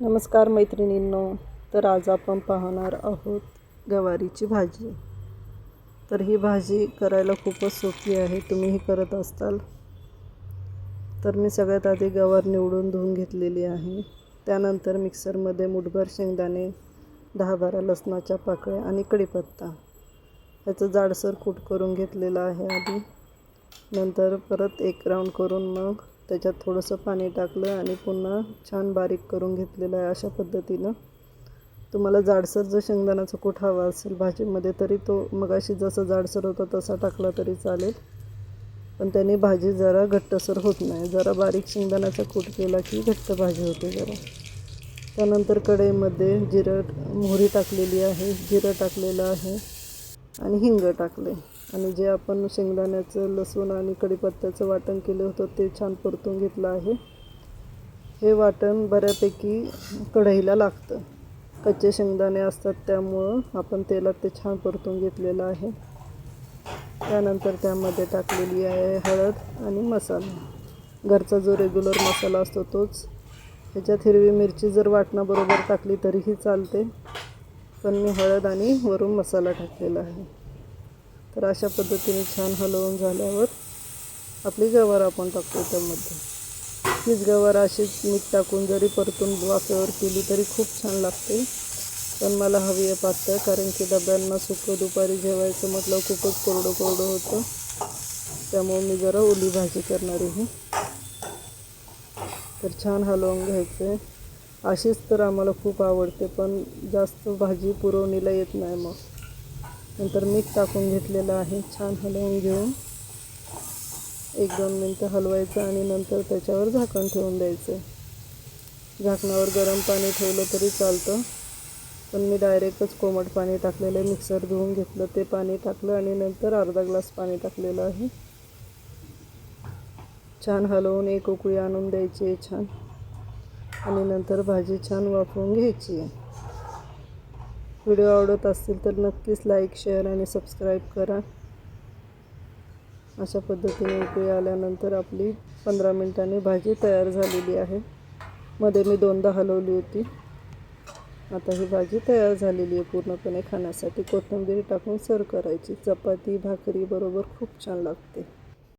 नमस्कार मैत्रिणींनो तर आज आपण पाहणार आहोत गवारीची भाजी. तर ही भाजी करायला खूपच सोपी आहे तुम्हीही करत असताल. तर मी सगळ्यात आधी गवार निवडून धुवून घेतलेली आहे. त्यानंतर मिक्सरमध्ये मुठभर शेंगदाणे दहा बारा लसणाच्या पाकळ्या आणि कढीपत्ता. ह्याचं जाडसर कूट करून घेतलेलं आहे आधी. नंतर परत एक राऊंड करून मग त्याच्यात थोडंसं पाणी टाकलं आणि पुन्हा छान बारीक करून घेतलेलं आहे अशा पद्धतीनं. तुम्हाला जाडसर जर शेंगदाण्याचा कूट हवा असेल भाजीमध्ये तरी तो मगाशी जसं जाडसर होता तसा टाकला तरी चालेल. पण त्याने भाजी जरा घट्टसर होत नाही. जरा बारीक शेंगदाण्याचा कूट केला की घट्ट भाजी होते जरा. त्यानंतर कढईमध्ये जिरं मोहरी टाकलेली आहे जिरं टाकलेलं आहे आणि हिंग टाकले आणि जे आपण शेंगदाण्याचं लसूण आणि कढीपत्त्याचं वाटण केलं होतं ते छान परतून घेतलं आहे. हे वाटण बऱ्यापैकी कढईला लागतं. कच्चे शेंगदाणे असतात त्यामुळं आपण तेलात ते छान परतून घेतलेलं आहे. त्यानंतर त्यामध्ये टाकलेली आहे हळद आणि मसाला. घरचा जो रेग्युलर मसाला असतो तोच. ह्याच्यात हिरवी मिरची जर वाटणाबरोबर टाकली तरीही चालते. पण मी हळद आणि वरून मसाला टाकलेला आहे. तर अशा पद्धतीने छान हलवून झाल्यावर आपली गवार आपण टाकतो त्यामध्ये. हीच गवार अशीच मीठ टाकून जरी परतून वाफेवर केली तरी खूप छान लागते. पण मला हवी आहे पातळ कारण की डब्यांना सुकं दुपारी जेवायचं म्हटलं खूपच कोरडं कोरडं होतं. त्यामुळे मी जरा ओली भाजी करणार आहे. तर छान हलवून घ्यायचं. आहे अशीच तर आम्हाला खूप आवडते पण जास्त भाजी पुरवणीला येत नाही मग. नंतर मीठ टाकून घेतलेलं आहे. छान हलवून घेऊन एक दोन मिनटं हलवायचं आणि नंतर त्याच्यावर झाकण ठेवून द्यायचं. झाकणावर गरम पाणी ठेवलं तरी चालतं. पण मी डायरेक्टच कोमट पाणी टाकलेलं आहे. मिक्सर धुवून घेतलं ते पाणी टाकलं आणि नंतर अर्धा ग्लास पाणी टाकलेलं आहे. छान हलवून एक उकळी आणून द्यायची आहे छान. आणि नंतर भाजी छान वाफवून घ्यायची आहे. व्हिडिओ आवडत असतील तर नक्कीच लाईक शेअर आणि सबस्क्राईब करा. अशा पद्धतीने उकळी आल्यानंतर आपली पंधरा मिनटांनी भाजी तयार झालेली आहे. मध्ये मी दोनदा हलवली होती. आता ही भाजी तयार झालेली आहे पूर्णपणे खाण्यासाठी. कोथिंबीर टाकून सर्व करायची. चपाती भाकरी बरोबर खूप छान लागते.